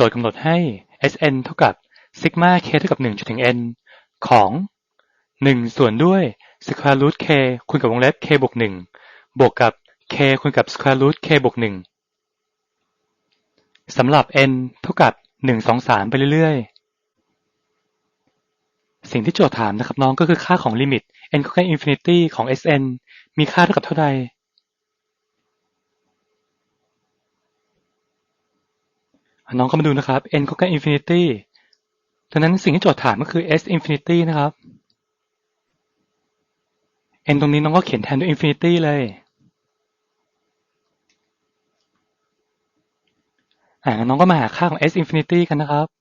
โจทย์กำหนดให้ Sn เท่ากับซิกมา k เท่ากับ1จนถึง n ของ 1 ส่วนด้วย square root k คูณกับวงเล็บ k บวก1บวกกับ k คูณกับ square root k บวก1สำหรับ n เท่ากับ 1 2 3 ไปเรื่อยๆ สิ่งที่โจทย์ถามนะครับน้องก็คือค่าของลิมิต n เข้าใกล้ infinity ของ Sn มีค่าเท่ากับเท่าใด น้องก็มาดูนะครับ n ก็ใกล้ infinity ดังนั้นสิ่งที่โจทย์ถามก็คือ s infinity นะครับ n ตรงนี้น้องก็เขียนแทนด้วย infinity เลยอ่าน้องก็มาหาค่าของ s infinity กันนะครับ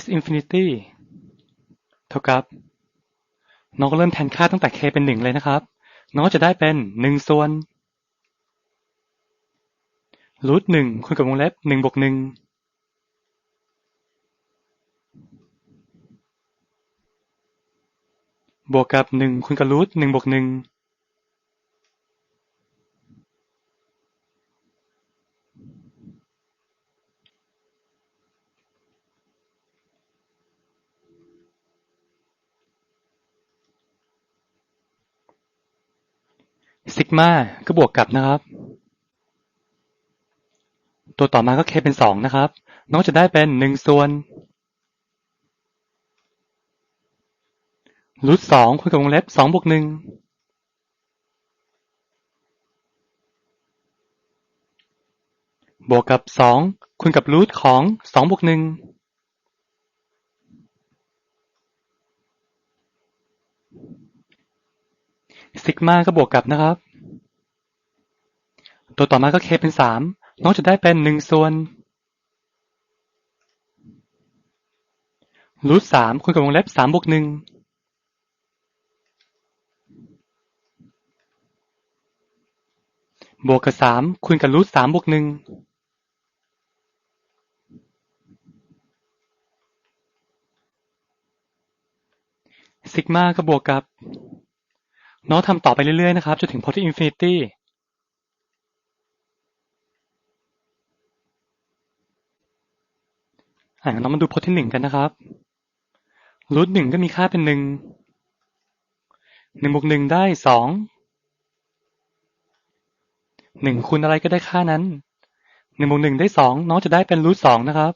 s infinity เท่ากับ น้องก็เริ่มแทนค่าตั้งแต่ k เป็นหนึ่งเลยนะครับ น้องจะได้เป็นหนึ่งส่วนรูทหนึ่งคูณกับวงเล็บหนึ่งบวกหนึ่งบวกกับหนึ่งคูณกับรูทหนึ่งบวกหนึ่ง ซิกมาก็บวกกับนะครับ ตัวต่อมาก็ k เป็นสองนะครับ น้องจะได้เป็นหนึ่งส่วนรูทสองคูณกับวงเล็บสองบวกหนึ่งบวกกับสองคูณกับรูทของสองบวกหนึ่ง ซิกมาก็บวกกับนะครับ ตัวต่อมาก็ k เป็นสามน้องจะได้เป็นหนึ่งส่วนรูทสามคูณกับวงเล็บสามบวกหนึ่งบวกกับสามคูณกับรูทสามบวกหนึ่งซิกมาก็บวกกับ น้องทำต่อไปเรื่อยๆนะครับจนถึงพอที่อินฟินิตี้อ่าเรามาดูพจน์ที่หนึ่งกันนะครับรูทหนึ่งก็มีค่าเป็นหนึ่งหนึ่งบวกหนึ่งได้สองหนึ่งคูณอะไรก็ได้ค่านั้นหนึ่งบวกหนึ่งได้สองน้องจะได้เป็นรูทสองนะครับ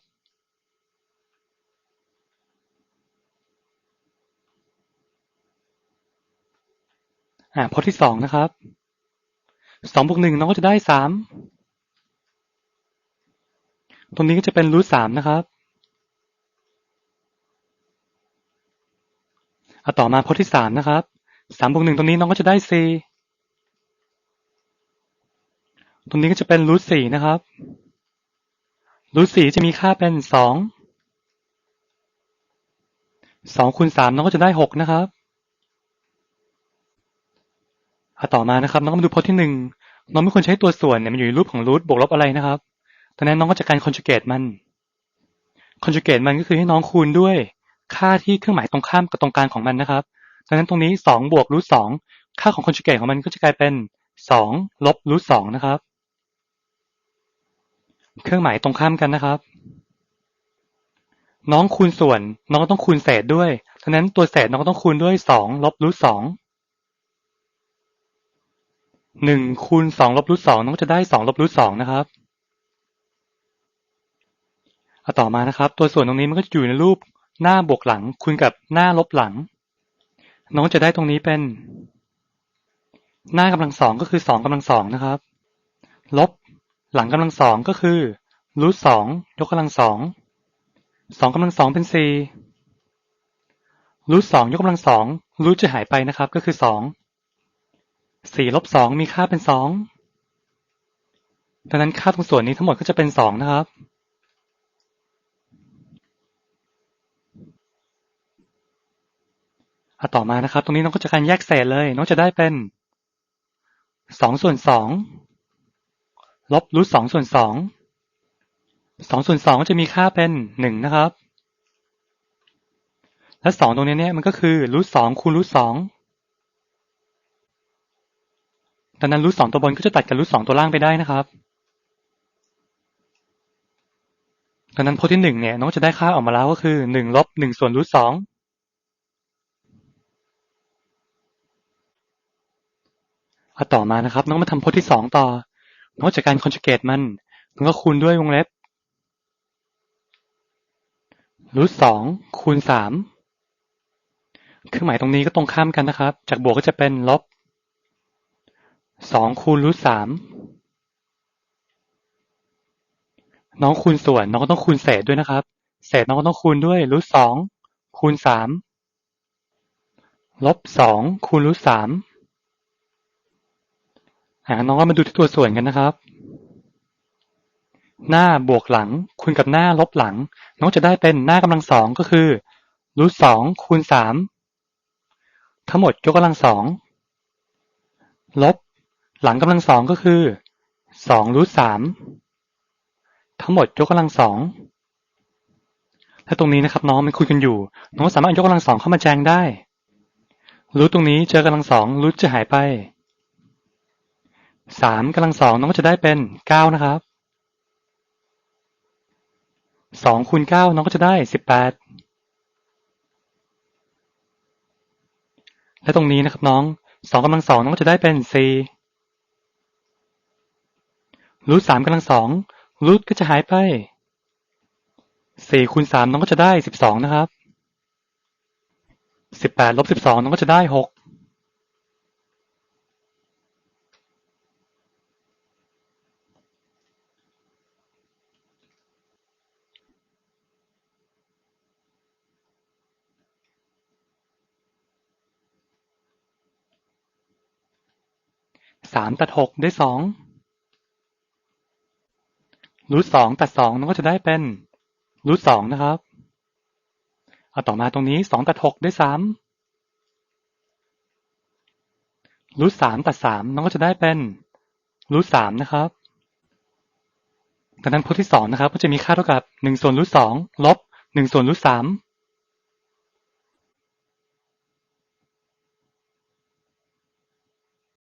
อ่าพจน์ที่สองนะครับสองบวกหนึ่งน้องก็จะได้สามตรงนี้ก็จะเป็นรูทสามนะครับเอาต่อมาพจน์ที่สามนะครับสามบวกหนึ่งตรงนี้น้องก็จะได้สี่ตรงนี้ก็จะเป็นรูทสี่นะครับรูทสี่จะมีค่าเป็นสองสองคูณสามน้องก็จะได้หกนะครับเอาต่อมานะครับน้องก็มาดูพจน์ที่หนึ่งน้องไม่ควรใช้ตัวส่วนเนี่ยมันอยู่ในรูปของรูทบวกลบอะไรนะครับดังนั้นน้องก็จะการคอนจูเกตมันคอนจูเกตมันก็คือให้น้องคูณด้วย ค่าที่เครื่องหมายตรงข้ามกับตรงกลางของมันนะครับดังนั้นตรงนี้สองบวกรูทสองค่าของคอนจูเกตของมันก็จะกลายเป็นสองลบรูทสองนะครับ เครื่องหมายตรงข้ามกันนะครับ น้องคูณส่วน น้องก็ต้องคูณเศษด้วยดังนั้นตัวเศษน้องก็ต้องคูณด้วยสองลบรูทสอง หนึ่งคูณสองลบรูทสองน้องก็จะได้สองลบรูทสองนะครับเอาต่อมานะครับ ตัวส่วนตรงนี้มันก็จะอยู่ในรูปหน้าบวกหลังคูณกับหน้าลบหลัง น้องจะได้ตรงนี้เป็น หน้ากำลังสองก็คือสองกำลังสองนะครับ ลบหลังกำลังสองก็คือรูทสองยกกำลังสองสองกำลังสองเป็นสี่รูทสองยกกำลังสองรูทจะหายไปนะครับ ก็คือสอง สี่ลบสองมีค่าเป็นสองดังนั้นค่าตรงส่วนนี้ทั้งหมดก็จะเป็นสองนะครับอะต่อมานะครับ ตรงนี้น้องก็จะการแยกเศษเลย น้องจะได้เป็นสองส่วนสองลบรูทสองส่วนสองสองส่วนสองก็จะมีค่าเป็นหนึ่งนะครับ และสองตรงนี้เนี่ยมันก็คือรูทสองคูณรูทสอง ดังนั้นรูทสองตัวบนก็จะตัดกับรูทสองตัวล่างไปได้นะครับดังนั้นพจน์ที่หนึ่งเนี่ยน้องจะได้ค่าออกมาแล้วก็คือหนึ่งลบหนึ่งส่วนรูทสองเอาต่อมานะครับ น้องมาทำพจน์ที่สองต่อ น้องจากการคอนจูเกตมันน้องก็คูณด้วยวงเล็บรูทสองคูณสามเครื่องหมายตรงนี้ก็ตรงข้ามกันนะครับ จากบวกก็จะเป็นลบ สองคูณรูทสาม น้องคูณส่วน น้องก็ต้องคูณเศษด้วยนะครับ เศษน้องก็ต้องคูณด้วยรูทสองคูณสามลบสองคูณรูทสามอ่าน้องก็มาดูที่ตัวส่วนกันนะครับ หน้าบวกหลังคูณกับหน้าลบหลัง น้องจะได้เป็นหน้ากำลังสองก็คือรูทสองคูณสามทั้งหมดยกกำลังสองลบ หลังกำลังสองก็คือสองรูทสามทั้งหมดยกกำลังสองและตรงนี้นะครับน้องมันคุยกันอยู่ น้องสามารถยกกำลังสองเข้ามาแจงได้รูทตรงนี้เจอกำลังสองรูทจะหายไปสามกำลังสองน้องก็จะได้เป็นเก้านะครับสองคูณเก้าน้องก็จะได้สิบแปดและตรงนี้นะครับน้องสองกำลังสองน้องก็จะได้เป็นสี่ รูทสามกำลังสองรูทก็จะหายไปสี่คูณสามน้องก็จะได้สิบสองนะครับสิบแปดลบสิบสองน้องก็จะได้หกสามตัดหกได้สอง รูทสองตัดสองน้องก็จะได้เป็นรูทสองนะครับเอาต่อมาตรงนี้สองตัดหกได้สามรูทสามตัดสามน้องก็จะได้เป็นรูทสามนะครับดังนั้นพจน์ที่สองนะครับ ก็จะมีค่าเท่ากับหนึ่งส่วนรูทสองลบหนึ่งส่วนรูทสาม